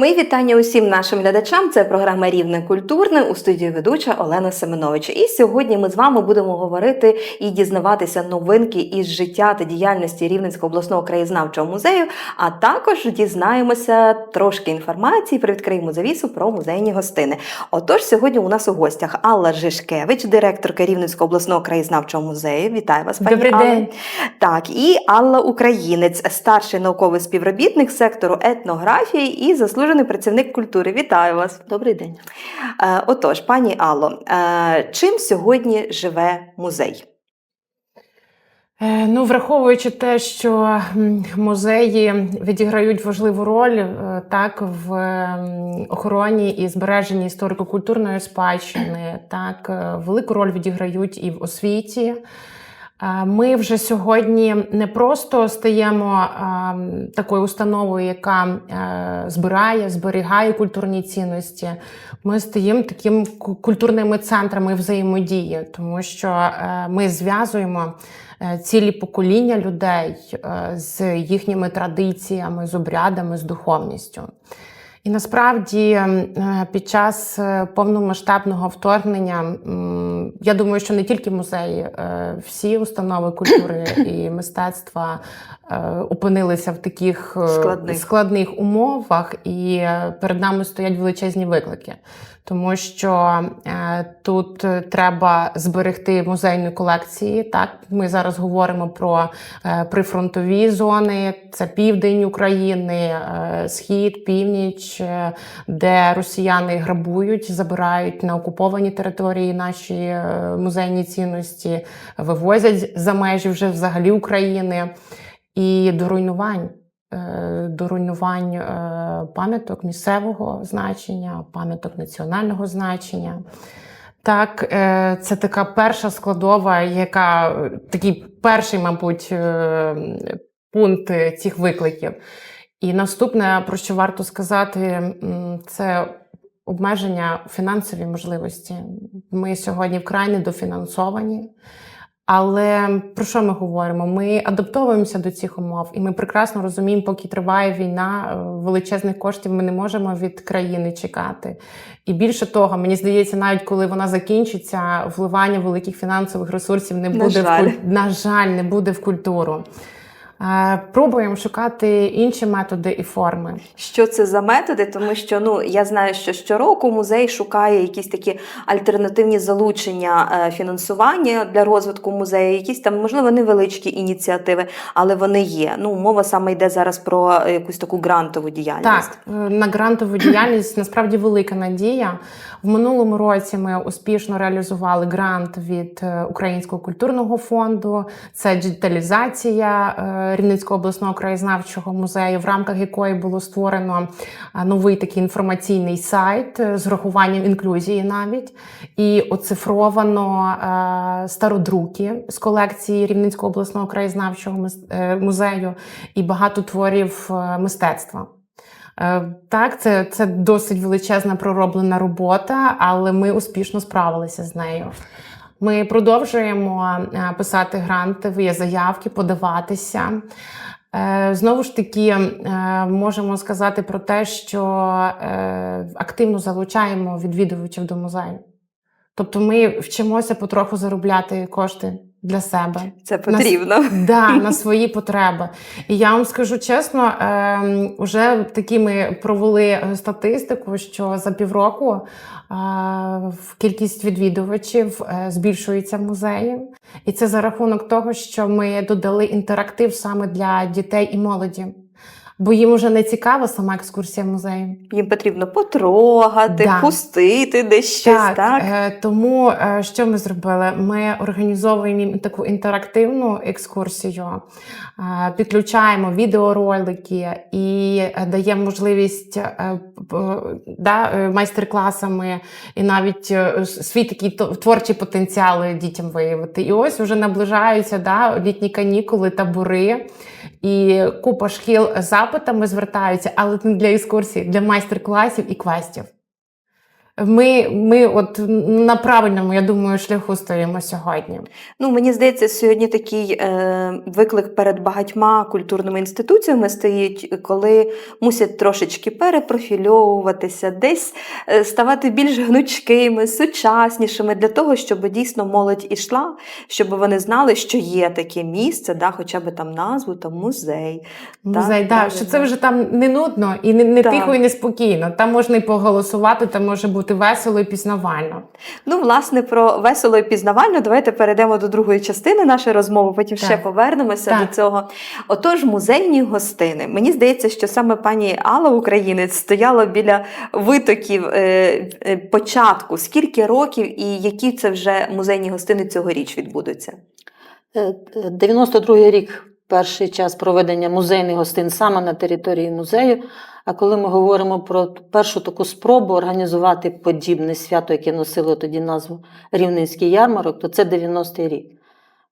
Мої вітання усім нашим глядачам. Це програма Рівне культурне у студії ведуча Олена Семенович. І сьогодні ми з вами будемо говорити і дізнаватися новинки із життя та діяльності Рівненського обласного краєзнавчого музею. А також дізнаємося трошки інформації, привідкриємо завісу про музейні гостини. Отож, сьогодні у нас у гостях Алла Жишкевич, директорка Рівненського обласного краєзнавчого музею. Вітаю вас, пані Добрий Алла. день. Так, і Алла Українець, старший науковий співробітник сектору етнографії і заслужений працівник культури. Вітаю вас. Добрий день. Е, Отож, пані Алло, е, чим сьогодні живе музей? Е, Ну, враховуючи те, що музеї відіграють важливу роль так в охороні і збереженні історико-культурної спадщини, так велику роль відіграють і в освіті. Ми вже сьогодні не просто стаємо такою установою, яка е, збирає, зберігає культурні цінності. Ми стаємо таким культурними центрами взаємодії, тому що е, ми зв'язуємо е, цілі покоління людей з їхніми традиціями, з обрядами, з духовністю. І насправді е, під час е, повномасштабного вторгнення я думаю, що не тільки музеї, е, всі установи культури і мистецтва опинилися в таких Складних. складних умовах, і перед нами стоять величезні виклики. Тому що тут треба зберегти музейні колекції. Так, ми зараз говоримо про прифронтові зони, це південь України, схід, північ, е, де росіяни грабують, забирають на окуповані території наші е, музейні цінності, вивозять за межі вже взагалі України і до руйнувань. е, До руйнувань пам'яток місцевого значення, пам'яток національного значення. Так, це така перша складова, яка такий перший, мабуть, пункт цих викликів. І наступне, про що варто сказати, це обмеження фінансові можливості. Ми сьогодні вкрай недофінансовані. Але про що ми говоримо? Ми адаптовуємося до цих умов, і ми прекрасно розуміємо, поки триває війна, е, величезних коштів ми не можемо від країни чекати. І більше того, мені здається, навіть коли вона закінчиться, вливання великих фінансових ресурсів не На буде жаль. в на жаль, не буде в культуру. Пробуємо шукати інші методи і форми. Що це за методи? Тому що ну я знаю, що щороку музей шукає якісь такі альтернативні залучення е, фінансування для розвитку музею, якісь там можливо невеличкі ініціативи, але вони є. Ну мова саме йде зараз про якусь таку грантову діяльність. Так, е, на грантову діяльність насправді велика надія. В минулому році ми успішно реалізували грант від е, Українського культурного фонду. Це діджиталізація Рівненського обласного краєзнавчого музею, в рамках якої було створено новий такий інформаційний сайт е, з урахуванням інклюзії навіть і оцифровано е, стародруки з колекції Рівненського обласного краєзнавчого е, музею і багато творів мистецтва. Так, це, це досить величезна пророблена робота, але ми успішно справилися з нею. Ми продовжуємо е, писати грантові заявки, подаватися. Е, Знову ж таки, е, можемо сказати про те, що активно залучаємо відвідувачів до музею. Тобто ми вчимося потроху заробляти кошти для себе. Це потрібно. Да, на свої потреби. І я вам скажу чесно, е, вже такі ми провели е, статистику, що за півроку е, кількість відвідувачів е, збільшується в музеї. І це за рахунок того, що ми додали інтерактив саме для дітей і молоді. Бо їм уже не цікава сама екскурсія музею. Їм потрібно потрогати, Да. пустити десь щось. Так, Так, е, тому е, що ми зробили? Ми організовуємо їм таку інтерактивну екскурсію, е, підключаємо відеоролики і е, даємо можливість е, п- да, е, майстер-класами і навіть е, свій такий творчий потенціал дітям виявити. І ось вже наближаються да, літні канікули, табори. І купа шкіл запитами звертаються, але не для екскурсій, для майстер-класів і квестів. Ми, ми от на правильному, я думаю, шляху стоїмо сьогодні. Ну, мені здається, сьогодні такий е, виклик перед багатьма культурними інституціями стоїть, коли мусять трошечки перепрофільовуватися, десь е, ставати більш гнучкими, сучаснішими для того, щоб дійсно молодь ішла, щоб вони знали, що є таке місце, да, хоча б там назву, там музей. Музей, Так, да, так, що це вже там не нудно і не, не тихо, і не спокійно. Там можна і поголосувати, там може бути весело і пізнавально. Ну, власне, про весело і пізнавально. Давайте перейдемо до другої частини нашої розмови, потім ще повернемося Так. до цього. Отож, музейні гостини. Мені здається, що саме пані Алла Українець стояла біля витоків е, е, початку. Скільки років і які це вже музейні гостини цьогоріч відбудуться? Е, е, 92-й рік перший час проведення музейних гостин саме на території музею. А коли ми говоримо про першу таку спробу організувати подібне свято, яке носило тоді назву Рівненський ярмарок, то це 90-й рік.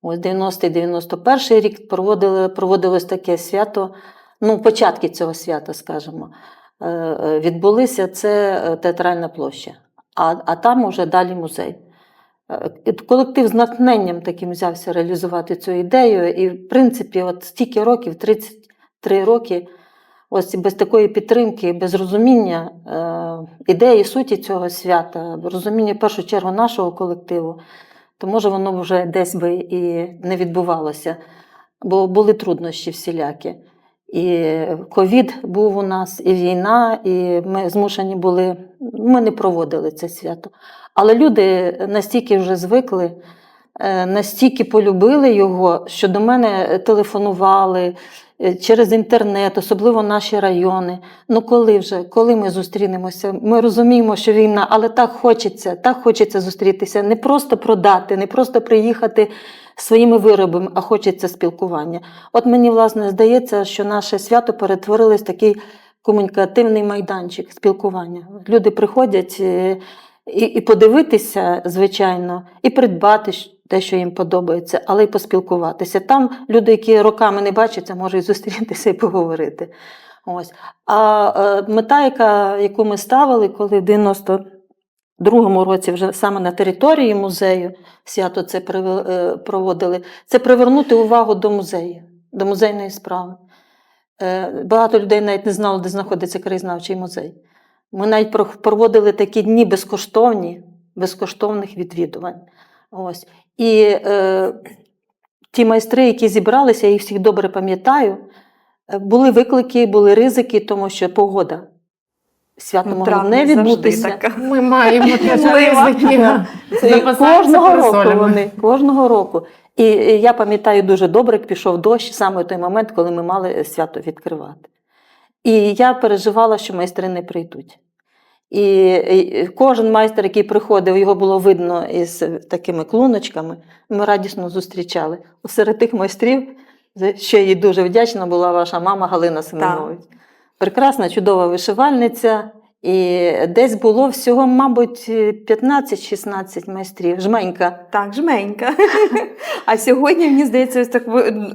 Ось 90-91 рік проводили, проводилось таке свято, ну, початки цього свята, скажімо, е, е, відбулися це е, театральна площа, а, а там уже далі музей. Е, Колектив з натхненням таким взявся реалізувати цю ідею. І, в принципі, от стільки років, 33 роки, ось без такої підтримки, без розуміння е, ідеї, суті цього свята, розуміння в першу чергу нашого колективу, то може воно вже десь би і не відбувалося, бо були труднощі всілякі. І ковід був у нас, і війна, і ми змушені були, ми не проводили це свято. Але люди настільки вже звикли, е, настільки полюбили його, що до мене телефонували е, через інтернет, особливо наші райони. Ну коли вже, коли ми зустрінемося? Ми розуміємо, що війна, але так хочеться, так хочеться зустрітися. Не просто продати, не просто приїхати своїми виробами, а хочеться спілкування. От мені, власне, здається, що наше свято перетворилось в такий комунікативний майданчик спілкування. Люди приходять. І, і подивитися, звичайно, і придбати те, що їм подобається, але й поспілкуватися. Там люди, які роками не бачаться, можуть зустрітися і поговорити. Ось. А е, мета, яка, яку ми ставили, коли в 92-му році вже саме на території музею свято це е, проводили, це привернути увагу до музею, до музейної справи. Е, Багато людей навіть не знало, де знаходиться краєзнавчий музей. Ми навіть проводили такі дні безкоштовні, безкоштовних відвідувань. Ось. І е, ті майстри, які зібралися, я їх всіх добре пам'ятаю, е, були виклики, були ризики, тому що погода. Свято могло не відбутися. така. Ми маємо ризики. Кожного року вони, кожного року. І і я пам'ятаю дуже добре, як пішов дощ саме в той момент, коли ми мали свято відкривати. І я переживала, що майстри не прийдуть. І, кожен майстер, який приходив, його було видно із такими клуночками, ми радісно зустрічали. Серед тих майстрів, що їй дуже вдячна була ваша мама Галина Семенович. Прекрасна, чудова вишивальниця. І десь було всього, мабуть, 15-16 майстрів. Жменька. Так, жменька. А сьогодні, мені здається, ось так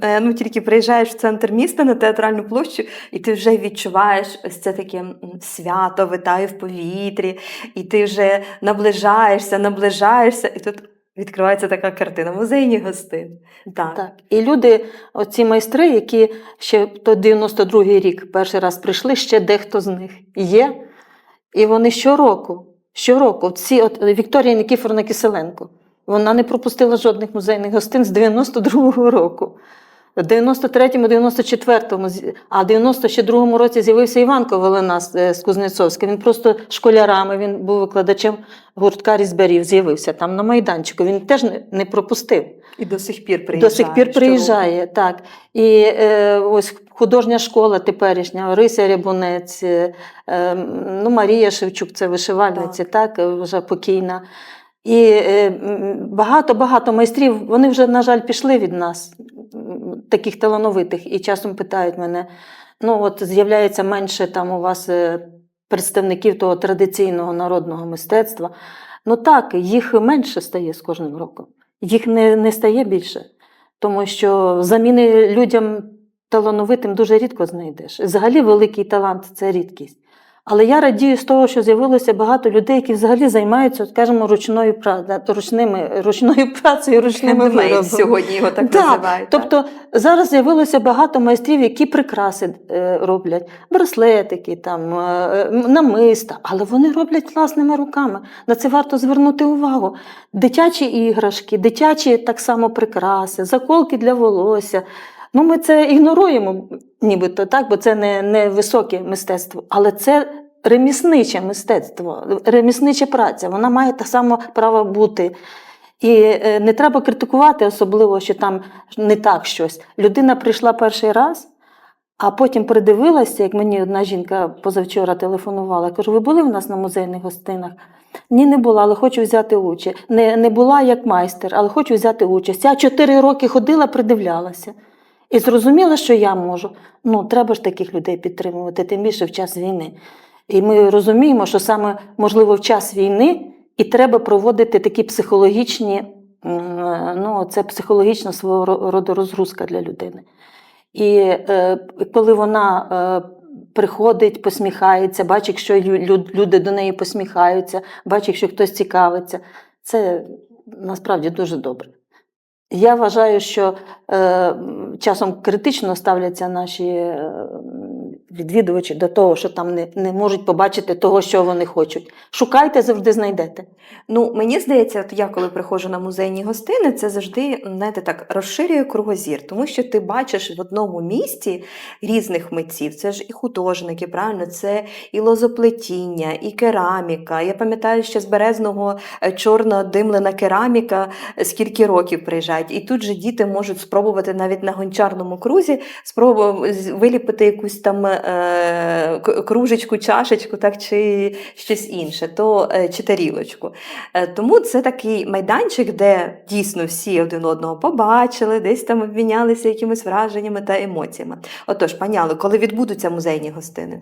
е, ну, тільки приїжджаєш в центр міста на театральну площу, і ти вже відчуваєш ось це таке свято витає в повітрі, і ти вже наближаєшся, наближаєшся, і тут відкривається така картина музейні гостини. Так. Так. І люди, оці майстри, які ще то 92-й рік перший раз прийшли, ще дехто з них є. І вони щороку, щороку, ці, от Вікторія Нікіфорна Киселенко, вона не пропустила жодних музейних гостин з 92-го року. В 93-му, 94-му, а в 92-му році з'явився Іван Ковалина з, е, з Кузнецовська. Він просто школярами, він був викладачем гуртка різьбарів, з'явився там на майданчику. Він теж не, пропустив. І до сих пір приїжджає. До сих пір приїжджає, так. І е, ось художня школа теперішня, Орися Рябунець, е, е, ну, Марія Шевчук, це вишивальниця, так, е, вже покійна. І е, багато-багато майстрів, вони вже, на жаль, пішли від нас, таких талановитих, і часом питають мене: ну, от з'являється менше там у вас е, представників того традиційного народного мистецтва. Ну так, їх менше стає з кожним роком. Їх не, не стає більше, тому що заміни людям талановитим дуже рідко знайдеш. Взагалі великий талант це рідкість. Але я радію з того, що з'явилося багато людей, які взагалі займаються, скажімо, ручною працею, ручними, ручною працею, ручними Хендмейд виробами. сьогодні його так Да, називають. так? Тобто зараз з'явилося багато майстрів, які прикраси е, роблять, браслетики, там, е, намиста, але вони роблять власними руками. На це варто звернути увагу. Дитячі іграшки, дитячі так само прикраси, заколки для волосся. Ну, ми це ігноруємо, нібито так, бо це не, не високе мистецтво, але це ремісниче мистецтво, реміснича праця. Вона має так само право бути. І е, не треба критикувати, особливо, що там не так щось. Людина прийшла перший раз, а потім придивилася, як мені одна жінка позавчора телефонувала. Я кажу, ви були в нас на музейних гостинах? Ні, не була, але хочу взяти участь. Не, не була як майстер, але хочу взяти участь. Я чотири роки ходила, придивлялася. І зрозуміла, що я можу. Ну, треба ж таких людей підтримувати, тим більше в час війни. І ми розуміємо, що саме можливо в час війни і треба проводити такі психологічні, ну, це психологічна свого роду розгрузка для людини. І е, коли вона е, приходить, посміхається, бачить, лю- люди до неї посміхаються, бачить, якщо хтось цікавиться, це насправді дуже добре. Я вважаю, що е, часом критично ставляться наші е, відвідувачі до того, що там не, не можуть побачити того, що вони хочуть. Шукайте, завжди знайдете. Ну, мені здається, я коли приходжу на музейні гостини, це завжди знаєте, так розширює кругозір, тому що ти бачиш в одному місті різних митців. Це ж і художники, правильно, це і лозоплетіння, і кераміка. Я пам'ятаю, що з березного е, чорна димлена кераміка е, скільки років приїжджають. І тут же діти можуть спробувати навіть на гончарному крузі спробувати виліпити якусь там е, кружечку, чашечку, так чи щось інше, то е, чи тарілочку. Е, Тому це такий майданчик, де дійсно всі один одного побачили, десь там обмінялися якимись враженнями та емоціями. Отож, пані Алло, коли відбудуться музейні гостини?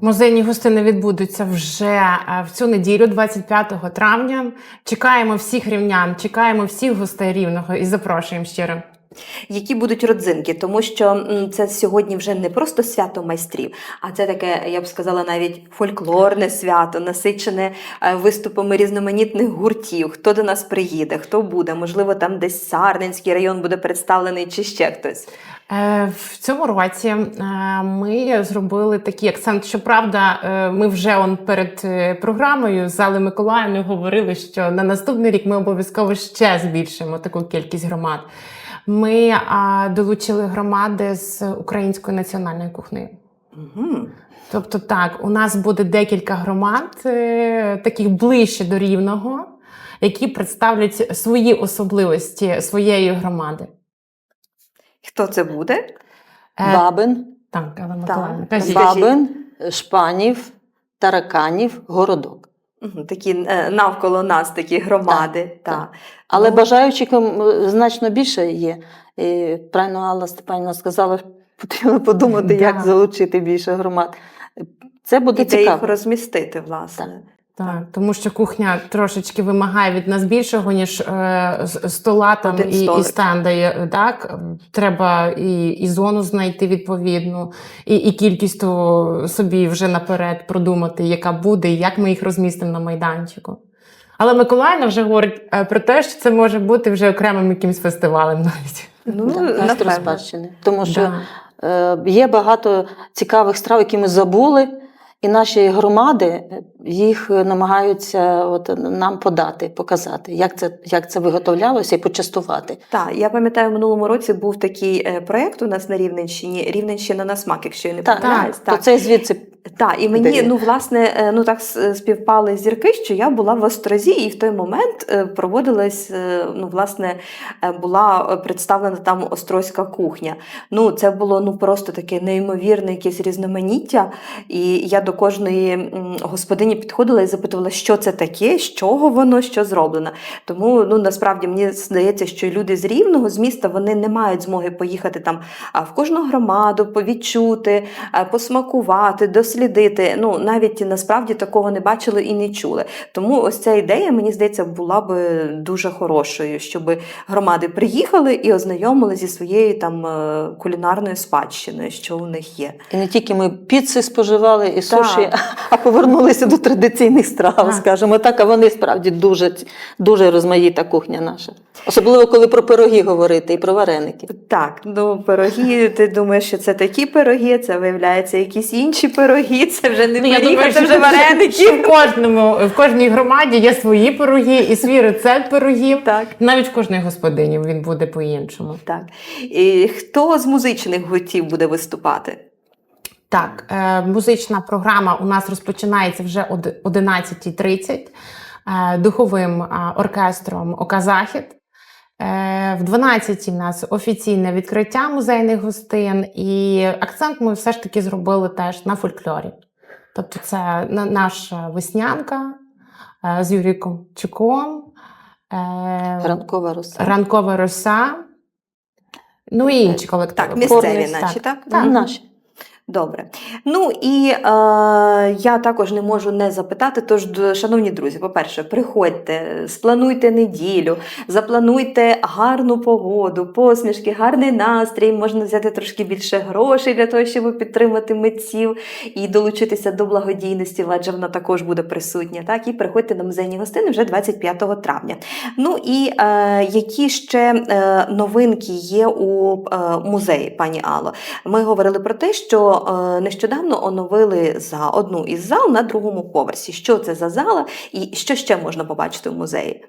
Музейні гостини відбудуться вже е, в цю неділю, 25 травня. Чекаємо всіх рівнян, чекаємо всіх гостей рівного і запрошуємо щиро. Які будуть родзинки, тому що це сьогодні вже не просто свято майстрів, а це таке, я б сказала, навіть фольклорне свято, насичене е, виступами різноманітних гуртів. Хто до нас приїде, хто буде, можливо, там десь Сарненський район буде представлений, чи ще хтось. Е, В цьому році е, ми зробили такий акцент. Щоправда, ми вже он перед програмою з Зали Миколаївни говорили, що на наступний рік ми обов'язково ще збільшимо таку кількість громад. Ми а, долучили громади з українською національною кухнею. Угу. Тобто, так, у нас буде декілька громад, е, таких ближче до рівного, які представлять свої особливості своєї громади. Хто це буде? Е, Бабин, Так, Алла Миколаївна, кажіть. Бабин, Шпанів, Тараканів, Городок. Такі е, навколо нас такі громади. Так, та. так. Але Ну, бажаючих значно більше є. І правильно Алла Степанівна сказала, що потрібно подумати, як залучити більше громад. Це буде і де їх розмістити, власне. Так, тому що кухня трошечки вимагає від нас більшого, ніж е, стола там Один і, і стенда. є, Так? Треба і, і зону знайти відповідну, і, і кількість то собі вже наперед продумати, яка буде, і як ми їх розмістимо на майданчику. Але Миколаївна вже говорить е, про те, що це може бути вже окремим якимось фестивалем навіть. Ну, Да, спадщини. Тому що Да. е, є багато цікавих страв, які ми забули, і наші громади е, їх е, намагаються от, нам подати, показати, як це, як це виготовлялося і почастувати. Так, я пам'ятаю, в минулому році був такий е, проєкт у нас на Рівненщині, Рівненщина на смак, якщо я не Так, так. то це звідси Так, і мені Де? ну власне е, ну так співпали зірки, що я була в Острозі, і в той момент е, проводилась е, ну власне була представлена там острозька кухня. Ну це було ну просто таке неймовірне якесь різноманіття. І я до кожної господині підходила і запитувала, що це таке, з чого воно, що зроблено. Тому ну насправді мені здається, що люди з рівного з міста вони не мають змоги поїхати там в кожну громаду, повідчути, посмакувати, дослідити. Ну навіть насправді такого не бачили і не чули. Тому ось ця ідея, мені здається, була би дуже хорошою, щоб громади приїхали і ознайомили зі своєю там е, кулінарною спадщиною, що у них є. І не тільки ми піци споживали і Так. суші, а повернулися до традиційних страв, Так. скажімо так. А вони справді дуже, дуже розмаїта кухня наша. Особливо коли про пироги говорити і про вареники. Так, ну пироги, ти думаєш, що це такі пироги, це виявляється якісь інші пироги, це вже не Ну, я думаю, це що вже вареники. В кожному в кожній громаді є свої пироги і свій рецепт пирогів. Так. Навіть в кожної господині він буде по-іншому. Так. І хто з музичних гуртів буде виступати? Так, е, музична програма у нас розпочинається вже о 11.30 е, духовим е, оркестром Ока Захід. Е, В 12 у нас офіційне відкриття музейних гостин, і акцент ми все ж таки зробили теж на фольклорі. Тобто, це наша веснянка е, з Юріком Чуком, е, Ранкова роса. ранкова роса, ну і інші колективи. Так, місцеві, Корниць, наче, так? Так. Наші. Добре. Ну і е, я також не можу не запитати. Тож, шановні друзі, по-перше, приходьте, сплануйте неділю, заплануйте гарну погоду, посмішки, гарний настрій. Можна взяти трошки більше грошей для того, щоб підтримати митців і долучитися до благодійності, адже вона також буде присутня. Так, і приходьте на музейні гостини вже 25 травня. Ну і е, які ще е, новинки є у е, музеї, пані Алло? Ми говорили про те, що е, нещодавно оновили за одну із зал на другому поверсі. Що це за зала і що ще можна побачити в музеї?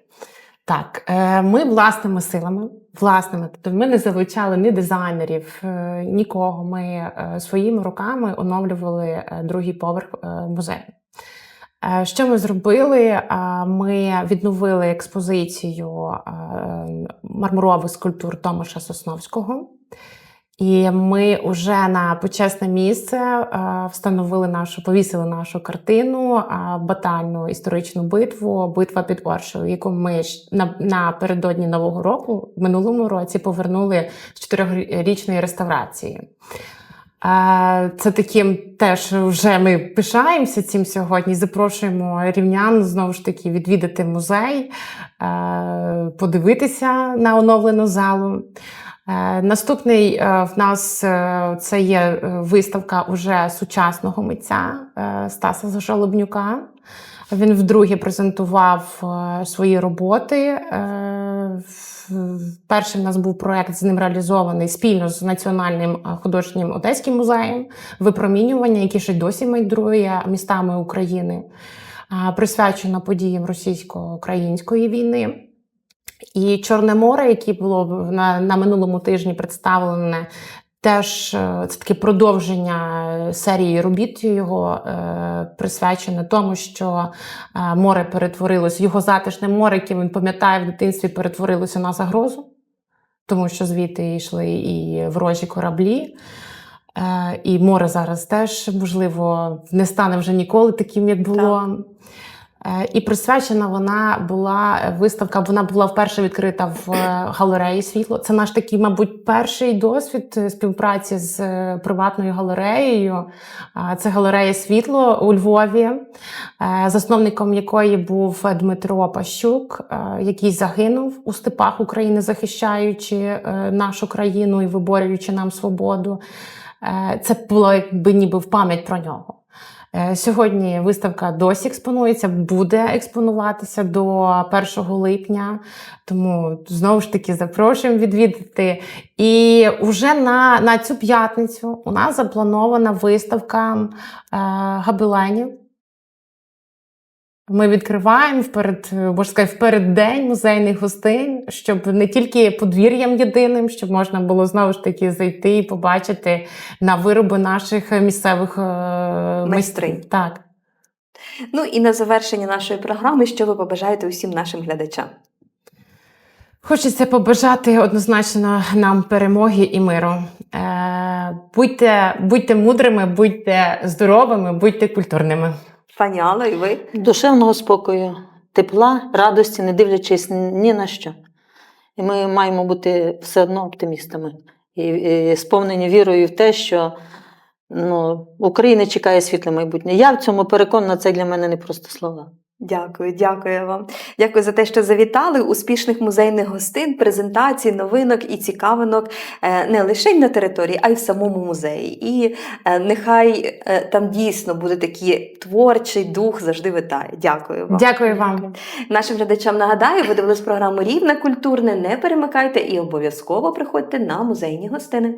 Так, е, ми власними силами, власними, тобто ми не залучали ні дизайнерів, е, нікого. Ми своїми руками оновлювали другий поверх музею. Що ми зробили? Ми відновили експозицію мармурових скульптур Томаша Сосновського. І ми вже на почесне місце е, встановили нашу, повісили нашу картину, е, батальну історичну битву, битва під Оршею, яку ми напередодні Нового року в минулому році повернули з чотирьохрічної реставрації. Е, Це таким теж вже ми пишаємося цим сьогодні. Запрошуємо рівнян знову ж таки відвідати музей, подивитися на оновлену залу. Е, Наступний е, в нас е, це є виставка уже сучасного митця Стаса Жалобнюка. Він вдруге презентував свої роботи. Перший в нас був проект з ним реалізований спільно з Національним художнім Одеським музеєм випромінювання, який ще досі майдрує містами України, присвячено подіям російсько-української війни. І Чорне море, яке було на, на минулому тижні представлене, теж е, це таке продовження е, серії робіт його е, присвячене тому, що е, море перетворилося, його затишне море, яке він пам'ятає в дитинстві, перетворилося на загрозу, тому що звідти йшли і ворожі кораблі. Е, і море зараз теж, можливо, не стане вже ніколи таким, як було. Е, І присвячена вона була е, виставка. Вона була вперше відкрита в е, галереї світло. Це наш такий, мабуть, перший досвід е, співпраці з е, приватною галереєю. Це галерея світло у Львові, е, засновником якої був Дмитро Пащук, е, який загинув у степах України, захищаючи е, нашу країну і виборюючи нам свободу. Е, Це було якби ніби в пам'ять про нього. Е, Сьогодні виставка досі експонується, буде експонуватися до 1 липня. Тому знову ж таки запрошуємо відвідати. І вже на, на цю п'ятницю у нас запланована виставка е, габеленів. Ми відкриваємо вперед, можна сказати, вперед день музейних гостин, щоб не тільки подвір'ям єдиним, щоб можна було знову ж таки зайти і побачити на вироби наших місцевих е, майстрів. Так. Ну і на завершення нашої програми, що ви побажаєте усім нашим глядачам? Хочеться побажати однозначно нам перемоги і миру. Е, будьте, будьте мудрими, будьте здоровими, будьте культурними. Алло, і ви? Душевного спокою, тепла, радості, не дивлячись ні на що. І ми маємо бути все одно оптимістами і, і сповнені вірою в те, що ну, Україна чекає світле майбутнє. Я в цьому переконана, це для мене не просто слова. Дякую, дякую вам. Дякую за те, що завітали. Успішних музейних гостин, презентацій, новинок і цікавинок е, не лише на території, а й в самому музеї. І е, нехай е, там дійсно буде такий творчий дух завжди витає. Дякую вам. Дякую вам. Нашим глядачам нагадаю, ви дивились програму Рівне культурне. Не перемикайте і обов'язково приходьте на музейні гостини.